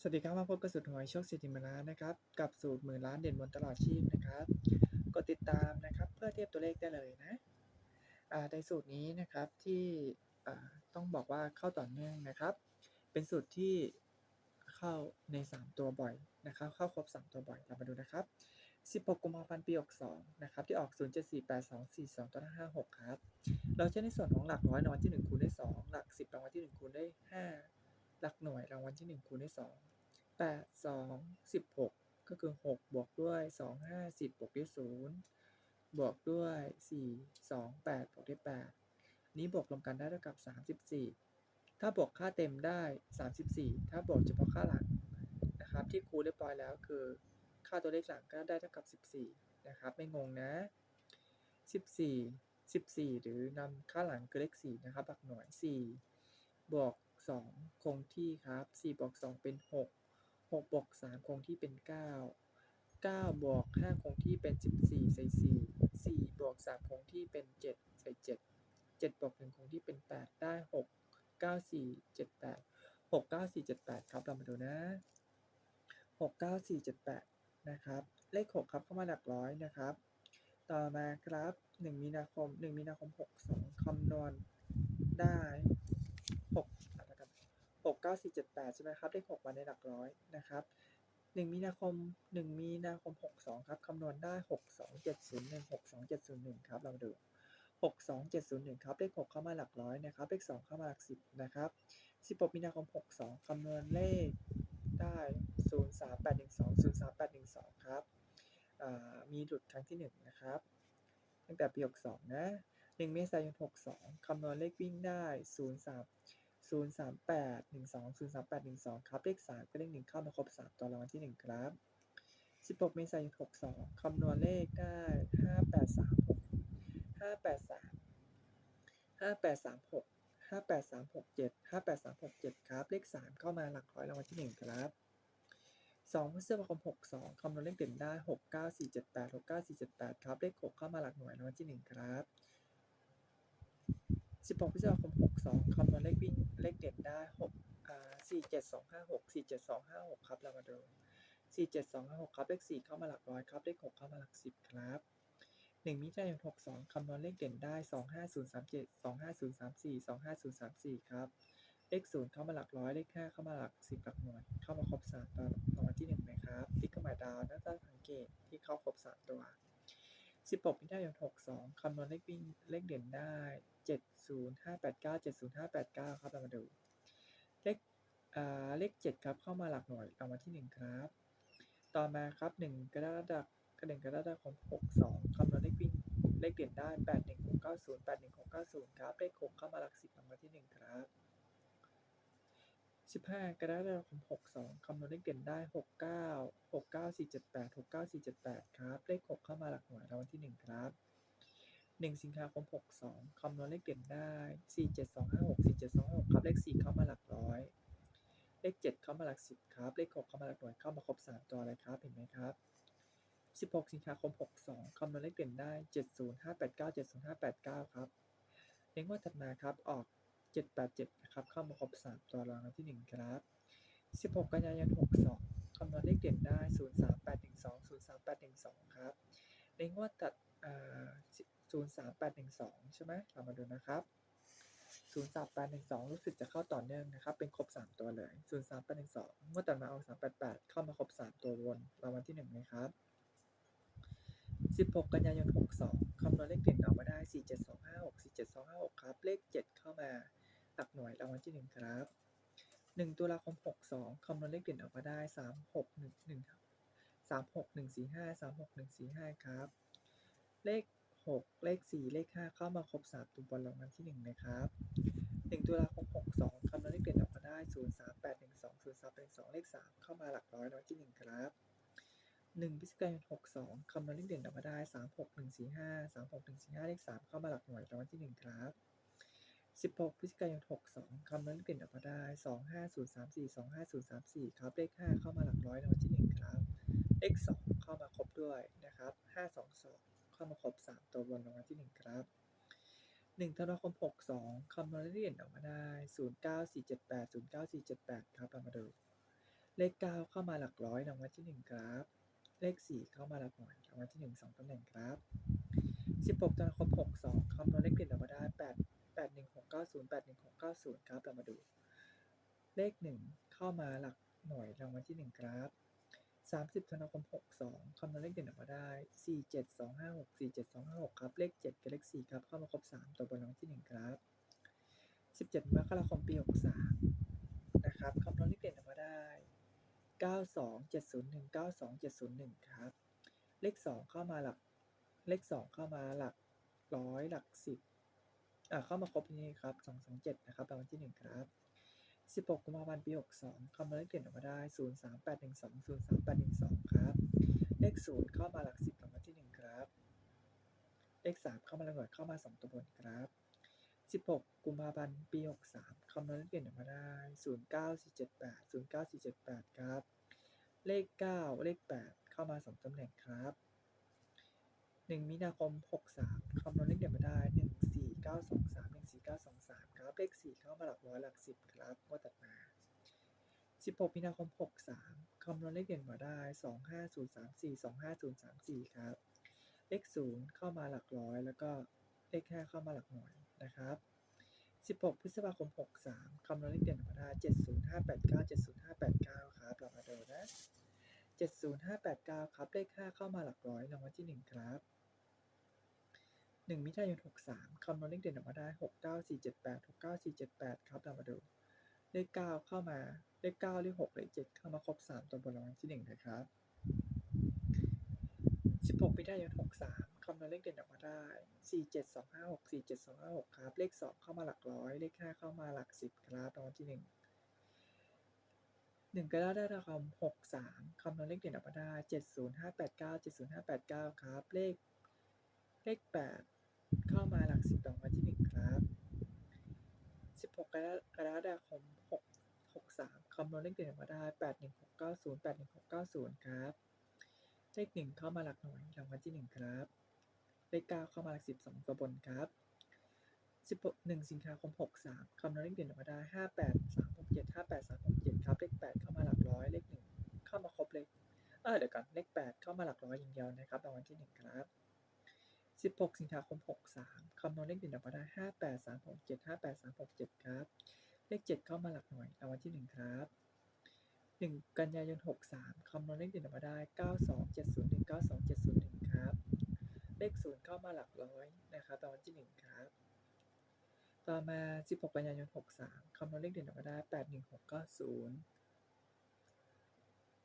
สวัสดีครับมาพบกับสูตรหวยโชคสิทธิมล้านนะครับ กับสูตรหมื่นล้านเด่นบนตลอดชีพนะครับกดติดตามนะครับเพื่อเทียบตัวเลขได้เลยนะอ่าในสูตรนี้นะครับที่อ่าต้องบอกว่าเข้าต่อเนื่องนะครับ เป็นสูตรที่เข้าใน 3 ตัวบ่อยนะครับ เข้าครบ 3 ตัวบ่อยเรามาดูนะครับ 16 กุมภาพันธ์ปี 62 นะครับ ที่ออก 074824ตัวละ56 ครับ เราใช้ในส่วนของหลักร้อยรางวัลที่ 1 คูณได้ 2 หลัก 10รางวัลที่ 1 คูณได้ 5 หลักหน่วยรางวัลที่1คูณด้2 8 2 16 ก็คือ 6 บวกด้วย 2 5 10 บวกด้วย 0 บวกด้วย 4 2 8 บวกด้วย 8 นี้บวกรวมกันได้เท่ากับ 34 ถ้าบวกค่าเต็มได้ 34 ถ้าบวกเฉพาะค่าหลังนะครับ ที่ครูเรียบร้อยแล้วคือ ค่าตัวเลขหลังก็ได้เท่ากับ 14 นะครับ ไม่งงนะ 14 14 หรือนำค่าหลังคือเลข 4 นะครับหลักหน่วย 4 บวก สองคงที่ครับสี่บวกสองเป็นหกหกบวกสามคงที่เป็นเก้าเก้าบวกห้าคงที่เป็นสิบสี่ใส่สี่สี่บวกสามคงที่เป็นเจ็ดใส่เจ็ดเจ็ดบวกหนึ่งคงที่เป็นแปดได้หกเก้าสี่เจ็ดแปดหกเก้าสี่เจ็ดแปดครับเรามาดูนะหกเก้าสี่เจ็ดแปดนะครับ เลขหกครับเข้ามาหลักร้อยนะครับ ต่อมาครับหนึ่งมีนาคมหนึ่งมีนาคมหกสองคำนวณได้ 6 9 4 7 8 ใช่ไหมครับ เลข 6 มาในหลักร้อยนะครับ 1 มีนาคม 1 มีนาคม 62 ครับ คำนวณได้ 6 2 7 0 1 6 2 7 0 1 ครับ เรามาดู 6 2 7 0 1 ครับ เลข 6 เข้ามาหลักร้อยนะครับ เลข 2 เข้ามาหลัก 10 นะครับ 16 มีนาคม 62 คำนวณเลขได้ 0 3 8 1 2 0 3 8 1 2 ครับอ่ามีหลุดครั้งที่ 1 นะครับตั้งแต่ปี 62 นะ 1 เมษายน 62 คำนวณเลขวิ่งได้ 0 3 ศูนย์สามแปดหนึ่งสองศูนย์สามแปดหนึ่งสองครับ เลขสามก็เลขหนึ่งเข้ามาครบสามตัวรางวัลที่หนึ่งครับสิบหกเมษายนหกสองคำนวณเลขได้ห้าแปดสามหกห้าแปดสามห้าแปดสามหกห้าแปดสามหกเจ็ดห้าแปดสามหกเจ็ดครับ เลขสามเข้ามาหลักร้อยรางวัลที่หนึ่งครับสองพฤษภาคมหกสองคำนวณเลขเด่นได้หกเก้าสี่เจ็ดแปดหกเก้าสี่เจ็ดแปดครับ เลขหกเข้ามาหลักหน่วยรางวัลที่หนึ่งครับ 16พฤษภาคม62คำนวณเลขวิ่งเลขเด่นได้6อ่า4 7 2 5 6 4 7 2 5 6 ครับเรามาดู4 7 2 5 6 ครับเลข 4 เข้ามาหลักร้อยครับเลข 6 เข้ามาหลัก 10 ครับ1มิถุนายน62คำนวณเลขเด่นได้ 2 5 0 3 7 2 5 0 3 4 2 5 0 3 4 ครับ เลข 0 เข้ามาหลักร้อย เลข 5 เข้ามาหลัก 10 หลักหน่วย เข้ามาครบ 3 ตัวรางวัลที่1ไหมครับ ติ๊กเครื่องหมายดาวน่าจะสังเกตที่เข้าครบ 3 ตัว 16มิถุนายน62คำนวณเลขวิ่งเลขเด่นได้ 70 589 70 589 ครับ เรามาดู เลขเลข 7 ครับ เข้ามาหลักหน่วยรางวัลที่ 1 ครับ ต่อมาครับ 1 กระดาษดักกระเด่นกระดาษดักของ 62คำนวณเลขวิ่งเลขเด่นได้ 81690 81690 ครับ เลข 6 เข้ามาหลัก 10รางวัลที่ 1 ครับ 15 กรกฎาคม62คำนวณเลขเด่นได้ 69 69478 69478 ครับ เลข 6 เข้ามาหลักหน่วยรางวัลที่ 1 ครับ 1 สิงหาคม 62 คำนวณเลขเด่นได้ 47256 47256 ครับ เลข 4 เข้ามาหลักร้อย เลข 7 เข้ามาหลัก 10 ครับ เลข 6 เข้ามาหลักหน่วย เข้ามาครบ 3 ตัวเลยครับ เห็นไหมครับ 16 สิงหาคม 62 คำนวณเลขเด่นได้ 70589 70589 ครับ เลี้ยงว่าถัดมาครับ ออก 787 นะครับ เข้ามาครบ 3 ตัวรางวัลที่ 1 ครับ 16 กันยายน 62 คำนวณเลขเด่นได้ 03812 03812 ครับ เลี้ยงว่าตัดอ่า 03812 ใช่ไหมเรามาดูนะครับ 03812 รู้สึกจะเข้าต่อเนื่องนะครับ เป็นครบ 3 ตัวเลย 03812 เมื่อตัดมาออก388 เข้ามาครบ 3 ตัววนรางวัลที่1นะครับ16 กันยายน 62 คำนวณเลขเด่นออกมาได้ 47256 47256 ครับ เลข 7 เข้ามาหลักหน่วยรางวัลที่ 1 ครับ 1 ตุลาคม 62 คำนวณเลขเด่นออกมาได้ 361 36145 36145 ครับ เลข 6 เลข 4 เลข 5 เข้ามาครบ 3 ตัวบนรางวัลที่ 1 นะครับ 1 ตุลาคม62คำนวณเลขเด่นออกมาได้ 03812 0 3 1 2 เลข 3 เข้ามาหลักร้อยรางวัลที่ 1 ครับ 1พฤศจิกายน62คำนวณเลขเด่นออกมาได้ 36145 36145 เลข 3 เข้ามาหลักหน่วยรางวัลที่ 1 ครับ 16พฤศจิกายน62คำนวณเลขเด่นออกมาได้ 25034 25034 ครับ เลข 5 เข้ามาหลักร้อยรางวัลที่ 1 ครับ เลข 2 เข้ามาครบด้วยนะครับ 522 เข้ามาครบ3ตัวบนรางวัลที่1ครับ1ธันวาคม62คำนวณเลขเด่นออกมาได้09478 09478ครับเรามาดูเลข9เข้ามาหลักร้อยรางวัลที่1ครับ เลข4เข้ามาหลักหน่วยรางวัลที่1 2ตำแหน่งครับ16ธันวาคม62คำนวณเลขเด่นออกมาได้8 81690 81690ครับเรามาดู เลข1เข้ามาหลักหน่วยรางวัลที่1ครับ 30 ธันวาคม 62 คำนวณเลขเด่นออกมาได้ 47256 47256 ครับ เลข 7 กับเลข 4 ครับ เข้ามาครบ 3 ตัวบนรางวัลที่ 1 ครับ 17 มกราคม ปี 63 นะครับ คำนวณเลขเด่นออกมาได้ 92701 92701 ครับ เลข 2 เข้ามาหลัก เลข 2 เข้ามาหลักร้อยหลัก 10อ่าเข้ามาครบนี่ครับ 227 นะครับรางวัลที่ 1 ครับ 16กุมภาพันธ์ปี 62คำนวณเลขเด่นออกมาได้ 03812 03812 ครับ เลข 0 เข้ามาหลัก 10รางวัลที่ 1 ครับ เลข 3 เข้ามาหลักหน่วยเข้ามา 2 ตัวบนครับ 16กุมภาพันธ์ปี 63คำนวณเลขเด่นออกมาได้ 09478 09478 ครับ เลข 9 เลข 8 เข้ามา 2ตำแหน่งครับ 1 มีนาคม 63คำนวณเลขเด่นมาได้ 4923 14923 ครับ เลข 4 เข้ามาหลักร้อยหลัก 10 ครับงวดตัดมา 16มีนาคม 63 คำนวณเลขเด่นมาได้ 25034 25034 ครับ เลข 0 เข้ามาหลักร้อย แล้วก็เลข 5 เข้ามาหลักหน่วยนะครับ 16 พฤษภาคม 63 คำนวณเลขเด่นมาได้ 70589 70589 ครับเรามาดูนะ 70589 ครับ เลข 5 เข้ามาหลักร้อยรางวัลที่ 1 ครับ 1มิถุนายน63คำนวณเลขเด่นออกมาได้ 69478 69478 ครับเรามาดู เลข 9 เข้ามา เลข 9 เลข 6 เลข 7 เข้ามาครบ 3 ตัวบนรางวัลที่ 1 นะครับ 16มิถุนายน63คำนวณเลขเด่นออกมาได้ 47256 47256 ครับ เลข 2 เข้ามาหลักร้อย เลข 5 เข้ามาหลัก 10 ครับรางวัลที่ 1 1กรกฎาคม63คำนวณเลขเด่นออกมาได้ 70589 70589 ครับ เลขเลข 8 เข้ามาหลักสิบดอกมาที่หนึ่งครับสิบหกกรกฎาคมหกหกสามคำนวณเลขเด่นออกมาได้แปดหนึ่งหกเก้าศูนย์แปดหนึ่งหกเก้าศูนย์ครับเลขหนึ่งเข้ามาหลักหน่วยรางวัลที่หนึ่งครับเลขเก้าเข้ามาหลักสิบสองตัวบนครับสิบหนึ่งสิงหาคมหกสามคำนวณเลขเด่นออกมาได้ห้าแปดสามหกเจ็ดห้าแปดสามหกเจ็ดครับเลขแปดเข้ามาหลักร้อยเลขหนึ่งเข้ามาครบเลขเออเดี๋ยวก่อนเลขแปดเข้ามาหลักร้อยอย่างเดียวนะครับรางวัลที่หนึ่งครับ 16 สิงหาคม 63 คำนวณเลขเด่นออกมาได้ 58367 58367 ครับ เลข 7 เข้ามาหลักหน่วยรางวัลที่ 1 ครับ 1 กันยายน 63 คำนวณเลขเด่นออกมาได้ 92701 92701 ครับ เลข 0 เข้ามาหลักร้อยนะครับรางวัลที่ 1 ครับ ต่อมา 16 กันยายน 63 คำนวณเลขเด่นออกมาได้ 81690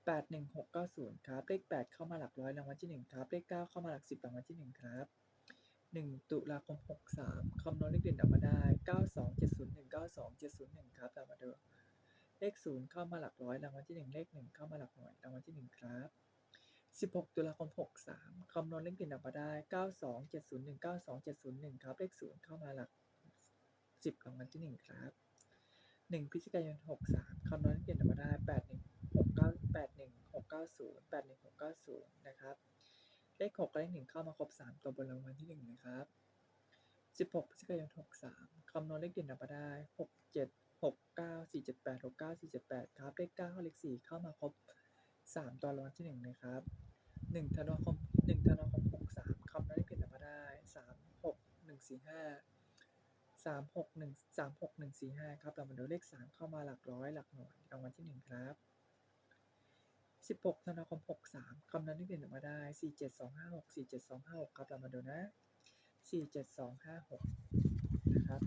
81690 ครับ เลข 8 เข้ามาหลักร้อยรางวัลที่ 1 ครับ เลข 9 เข้ามาหลัก 10รางวัลที่ 1 ครับ 1 ตุลาคม 63 คำนวณเลขเด่นออกมาได้ 92701 92701 ครับเรามมาดูเลขศูนย์เข้ามาหลักร้อยรางวัลที่หนึ่งเลขหนึ่งเข้ามาหลักหน่วยรางวัลที่หนึ่งครับสิบหกตุลาคมหกสามคำนวณเลขเด่นออกมาได้เก้าสองเจ็ดศูนย์หนึ่งเก้าสองเจ็ดศูนย์หนึ่งครับ เลขศูนย์เข้ามาหลักสิบรางวัลที่หนึ่งครับหนึ่งพฤศจิกายนหกสามคำนวณเลขเด่นออกมาได้แปดหนึ่งหกเก้าแปดหนึ่งหกเก้าศูนย์แปดหนึ่งหกเก้าศูนย์นะครับ เลขหกเลขหนึ่งเข้ามาครบสามตัวบนรางวัลที่หนึ่งนะครับสิบหกพฤศจิกายนหกสามคำนวณเลขเด่นออกมาได้หกเจ็ดหกเก้าสี่เจ็ดแปดหกเก้าสี่เจ็ดแปดครับเลขเก้าเลขสี่เข้ามาครบสามตัวรางวัลที่หนึ่งนะครับหนึ่งธันวาคมหนึ่งธันวาคมหกสามคำนวณเลขเด่นออกมาได้สามหกหนึ่งสี่ห้าสามหกหนึ่งสามหกหนึ่งสี่ห้าครับเรามาดูเลขสามเข้ามาหลักร้อยหลักหน่วยรางวัลที่หนึ่งครับ สิบหกธันวาคมหกสามคำนวณเลขเด่นออกมาได้สี่เจ็ดสองห้าหกสี่เจ็ดสองห้าหกครับ เรามาดูนะสี่เจ็ดสองห้าหกนะครับ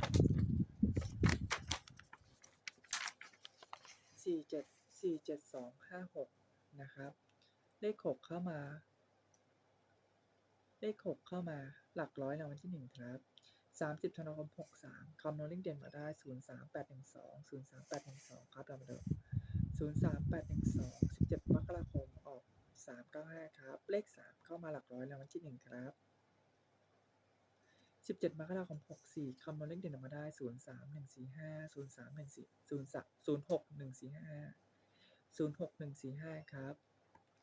สี่เจ็ดสี่เจ็ดสองห้าหกนะครับ เลขหกเข้ามา เลขหกเข้ามาหลักร้อยรางวัลที่หนึ่งครับสามสิบธันวาคมหกสามคำนวณเลขเด่นมาได้ศูนย์สามแปดหนึ่งสองศูนย์สามแปดหนึ่งสองครับ เรามาดู ศูนย์สามแปดหนึ่งสองสิบเจ็ดมกราคมออกสามเก้าห้าครับ เลขสามเข้ามาหลักร้อยรางวัลที่หนึ่งครับสิบเจ็ดมกราคมหกสี่คำนวณเลขเด่นออกมาได้ศูนย์สามหนึ่งสี่ห้าศูนย์สามหนึ่งสี่ศูนย์สามศูนย์หกหนึ่งสี่ห้าศูนย์หกหนึ่งสี่ห้าครับ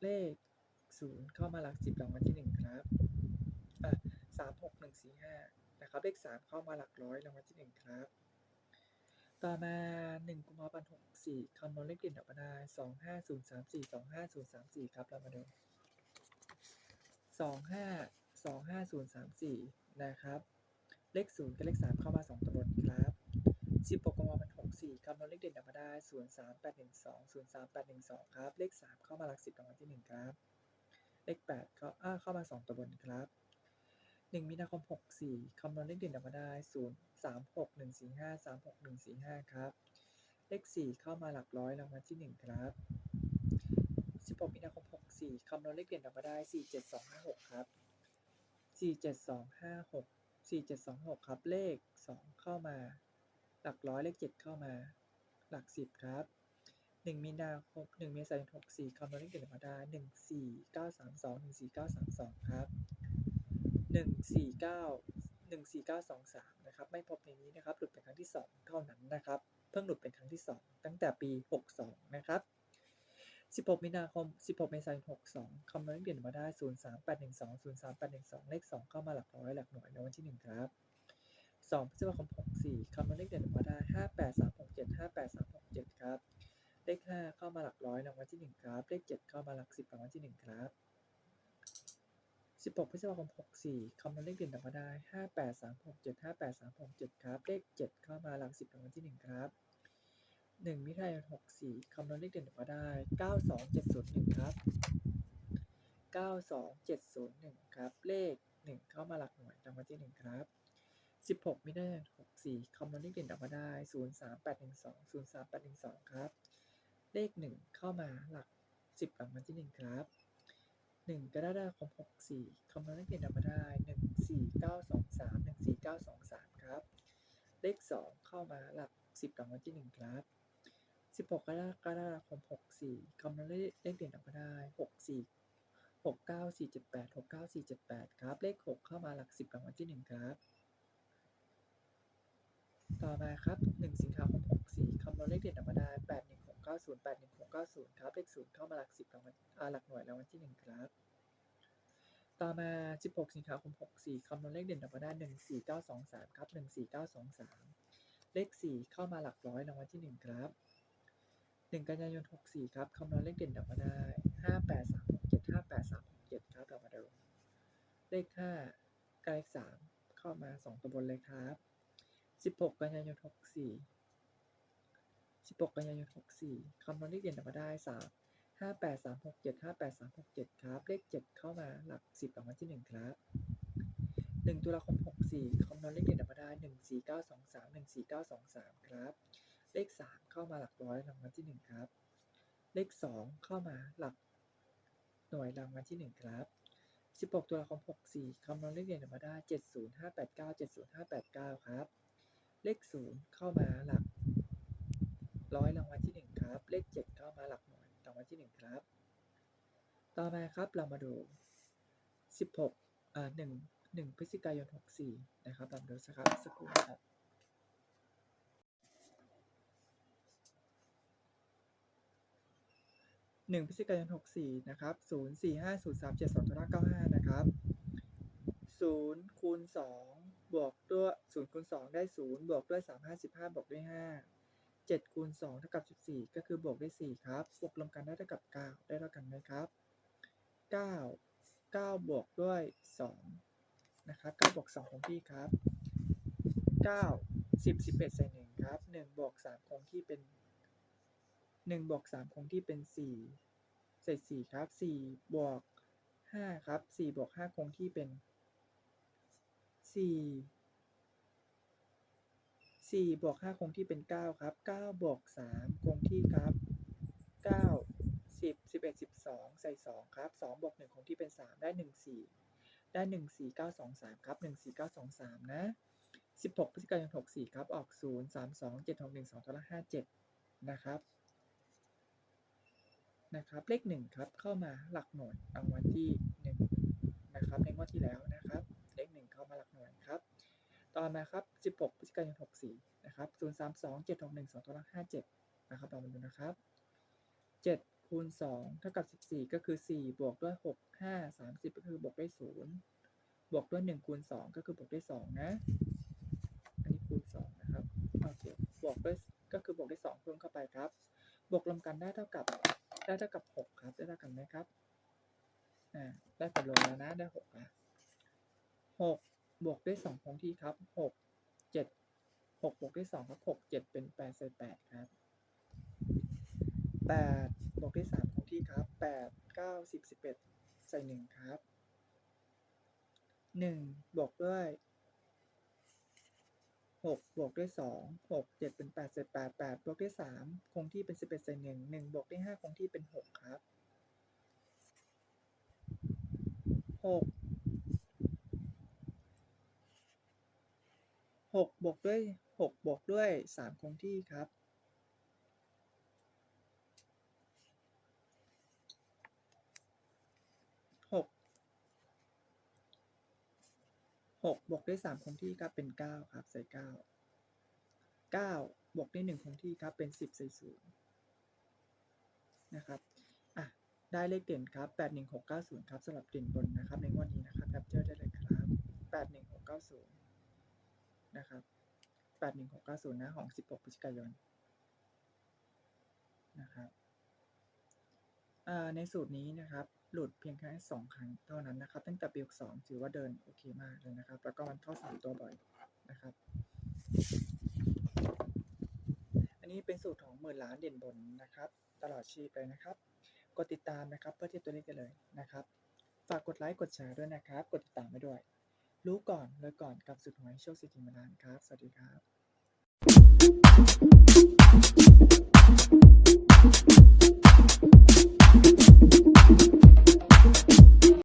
เลขศูนย์เข้ามาหลักสิบรางวัลที่หนึ่งครับอะสามหกหนึ่งสี่ห้านะครับ เลขสามเข้ามาหลักร้อยรางวัลที่หนึ่งครับ ต่อมาหนึ่งกุมภาพันธ์หกสี่คำนวณเลขเด่นออกมาได้สองห้าศูนย์สามสี่สองห้าศูนย์สามสี่ครับเรามาดูสองห้าสองห้าศูนย์สามสี่นะครับ เลขศูนย์กับเลขสามเข้ามาสองตัวบนครับสิบหกกุมภาพันธ์หกสี่คำนวณเลขเด่นออกมาได้ศูนย์สามแปดหนึ่งสองศูนย์สามแปดหนึ่งสองครับ เลขสามเข้ามาหลักสิบรางวัลที่หนึ่งครับ เลขแปดก็อ่าเข้ามาสองตัวบนครับ หนึ่งมีนาคมหกสี่คำนวณเลขเด่นออกมาได้ศูนย์สามหกหนึ่งสี่ห้าสามหกหนึ่งสี่ห้าครับ เลขสี่เข้ามาหลักร้อยรางวัลที่หนึ่งครับสิบหกมีนาคมหกสี่คำนวณเลขเด่นออกมาได้สี่เจ็ดสองห้าหกครับสี่เจ็ดสองห้าหกสี่เจ็ดสองหกครับ เลขสองเข้ามา หลักร้อยเลขเจ็ดเข้ามา หลักสิบครับหนึ่งมีนาคมหนึ่งเมษายนหกสี่คำนวณเลขเด่นออกมาได้หนึ่งสี่เก้าสามสองหนึ่งสี่เก้าสามสองครับ หนึ่งสี่เก้าหนึ่งสี่เก้าสองสามนะครับ ไม่พบในนี้นะครับ หลุดเป็นครั้งที่สองเท่านั้นนะครับ เพิ่งหลุดเป็นครั้งที่สองตั้งแต่ปีหกสองนะครับสิบหกมีนาคมสิบหกเมษายนหกสองคำนวณเลขเด่นออกมาได้ศูนย์สามแปดหนึ่งสองศูนย์สามแปดหนึ่งสองเลขสองเข้ามาหลักร้อยหลักหน่วยในวันที่หนึ่งครับสองพฤษภาคมหกสี่คำนวณเลขเด่นออกมาได้ห้าแปดสามหกเจ็ดห้าแปดสามหกเจ็ดครับ เลขห้าเข้ามาหลักร้อยรางวัลที่หนึ่งครับ เลขเจ็ดเข้ามาหลักสิบรางวัลที่หนึ่งครับ สิบหกพฤษภาคมหกสี่คำนวณเลขเด่นออกมาได้ห้าแปดสามหกเจ็ดห้าแปดสามหกเจ็ดครับ เลขเจ็ดเข้ามาหลักสิบรางวัลที่หนึ่งครับหนึ่งมิถุนายนหกสี่คำนวณเลขเด่นออกมาได้เก้าสองเจ็ดศูนย์หนึ่งครับเก้าสองเจ็ดศูนย์หนึ่งครับ เลขหนึ่งเข้ามาหลักหน่วยรางวัลที่หนึ่งครับสิบหกมิถุนายนหกสี่คำนวณเลขเด่นออกมาได้ศูนย์สามแปดหนึ่งสองศูนย์สามแปดหนึ่งสองครับ เลขหนึ่งเข้ามาหลักสิบรางวัลที่หนึ่งครับ หนึ่งกรกฎาคมหกสี่คำนวณเลขเด่นออกมาได้หนึ่งสี่เก้าสองสามหนึ่งสี่เก้าสองสามครับ เลขสองเข้ามาหลักสิบรางวัลที่หนึ่งครับสิบหกกรกฎาคมหกสี่คำนวณเลขเลขเด่นออกมาได้หกสี่หกเก้าสี่เจ็ดแปดหกเก้าสี่เจ็ดแปดครับ เลขหกเข้ามาหลักสิบรางวัลที่หนึ่งครับ ต่อมาครับหนึ่ง ศูนย์เข้ามาหลักสิบรางวัลอ่าหลักหน่วยรางวัลที่หนึ่งครับ ต่อมา 16 สิงหาคม 64 คำนวณเลขเด่นออกมาได้ 14923 ครับ 14923 เลข 4 เข้ามาหลักร้อยรางวัลที่ 1 ครับ 1 กันยายน 64 ครับ คำนวณเลขเด่นออกมาได้ 58367 58367 ครับเรามาดูเลข5กับเลข3เข้ามา 2 ตัวบนเลยครับ 16 กันยายน 64 16 กันยายน 64 คำนวณเลขเด่นออกมาได้ 3 ห้าแปดสามหกเจ็ดห้าแปดสามหกเจ็ดครับ เลขเจ็ดเข้ามาหลักสิบรางวัลที่หนึ่งครับหนึ่งตุลาคมหกสี่คำนวณเลขเด่นออกมด้หนึ่งสี่เก้าสองสามหนึ่งสี่เก้าสองสามครับ เลขสามเข้ามาหลักร้อยรางวัลที่หนึ่งครับ เลขสองเข้ามาหลักหน่วยรางวัลที่หนึ่งครับสิบหกตุลาคมหกสี่คำนวณเลขเด่นออกมด้เจ็ดศูนย์ห้าแปดเก้าเจ็ดศูนย์ห้าแปดเก้าครับ เลขศูนย์เข้ามาหลักร้อยรางวัลที่หนึ่งครับครับเลขเจ็ดเข้ามาหลักหน่วย รางวัลที่หนึ่งครับ ต่อมาครับเรามาดูสิบหกอ่าหนึ่งหนึ่งพฤศจิกายนหกสี่นะครับเรามดูสครับสกครู่นะครับหนึ่งพฤศจิกายนหกสี่นะครับศูนย์สี่ห้าศูนย์สามเจ็ดสองเก้าห้านะครับศูนย์คูณสองบวกด้วยศูนย์คูณสองได้ศูนย์บวกด้วยสามห้าสิบห้าบวกด้วยห้าาเจ็ดคูณสองเท่ากับสิบสี่ก็คือบวกด้วยสี่ครับบวกรวมกันได้เท่ากับเก้าได้เท่ากันไหมครับเก้าเก้าบวกด้วยสองนะครับเก้าบวกสองคงที่ครับเก้าสิบสิบเอ็ดใส่หนึ่งครับหนึ่งบวกสามคงที่เป็นหนึ่งบวกสามคงที่เป็นสี่เศษสี่ครับสี่บวกห้าครับสี่บวกห้าคงที่เป็นสี่ สี่บวกห้าคงที่เป็นเก้าครับเก้าบวกสามคงที่ครับเก้าสิบสิบเอ็ดสิบสองใส่สองครับสองบวกหนึ่งคงที่เป็นสามได้หนึ่งสี่ได้หนึ่งสี่เก้าสองสามครับหนึ่งสี่เก้าสองสามนะสิบหกพฤศจิกายนหกสี่ครับออกศูนย์สามสองเจ็ดหกหนึ่งสองตัวละห้าเจ็ดนะครับนะครับเลขหนึ่งครับเข้ามาหลักหน่วยรางวัลที่หนึ่งนะครับในงวดที่แล้วนะครับ ต่อมาครับ 16พฤศจิกายน 64 นะครับ 032 761 2ตัวละ57 นะครับเรามาดูนะครับ 7 คูณ 2 เท่ากับ 14 ก็คือ 4 บวกด้วย 6 5 30 ก็คือบวกด้วย 0 บวกด้วย 1 คูณ 2 ก็คือบวกด้วย 2 นะ อันนี้คูณ 2 นะครับ โอเค บวกด้วย ก็คือบวกด้วย2เพิ่มเข้าไปครับ บวกรวมกันได้เท่ากับ ได้เท่ากับหกครับ ได้เท่ากันไหมครับ อ่า ได้ผลลงแล้วนะ ได้หกอะหก บวกด้วยสองคงที่ครับหกเจ็ดหกบวกด้วยสองครับหกเจ็ดเป็นแปดใส่แปดครับแปดบวกด้วยสามคงที่ครับแปดเก้าสิบสิบเอ็ดใส่หนึ่งครับหนึ่งบวกด้วยหกบวกด้วยสองหกเจ็ดเป็นแปดเศษแปดแปดบวกด้วยสามคงที่เป็นสิบเอ็ดใส่หนึ่งหนึ่งบวกด้วยห้าคงที่เป็นหกครับหก หกบวกด้วยหกบวกด้วยสามคงที่ครับหกหกบวกด้วยสามคงที่ครับเป็นเก้าครับใส่เก้าเก้าบวกด้วยหนึ่งคงที่ครับเป็นสิบใส่ศูนย์นะครับอะได้เลขเด่นครับแปดหนึ่งหกเก้าศูนย์ครับสำหรับเด่นบนนะครับในงวดนี้นะครับแคปเจอร์ได้เลยครับแปดหนึ่งหกเก้าศูนย์ นะครับแปดหนึ่งหกเก้าศูนย์นะของสิบหกพฤศจิกายนนะครับอ่าในสูตรนี้นะครับ หลุดเพียงแค่สองครั้งเท่านั้นนะครับ ตั้งแต่ปีหกสองถือว่าเดินโอเคมากเลยนะครับ แล้วก็มันเข้าสามตัวบ่อยนะครับ อันนี้เป็นสูตรของหมื่นล้านเด่นบนนะครับ ตลอดชีพเลยนะครับ กดติดตามนะครับเพื่อเทียบตัวเลขกันเลยนะครับ ฝากกดไลค์กดแชร์ด้วยนะครับ กดติดตามไปด้วย รู้ก่อนเลยก่อนกับสุดหวยโชคสิทธิมานานครับ สวัสดีครับ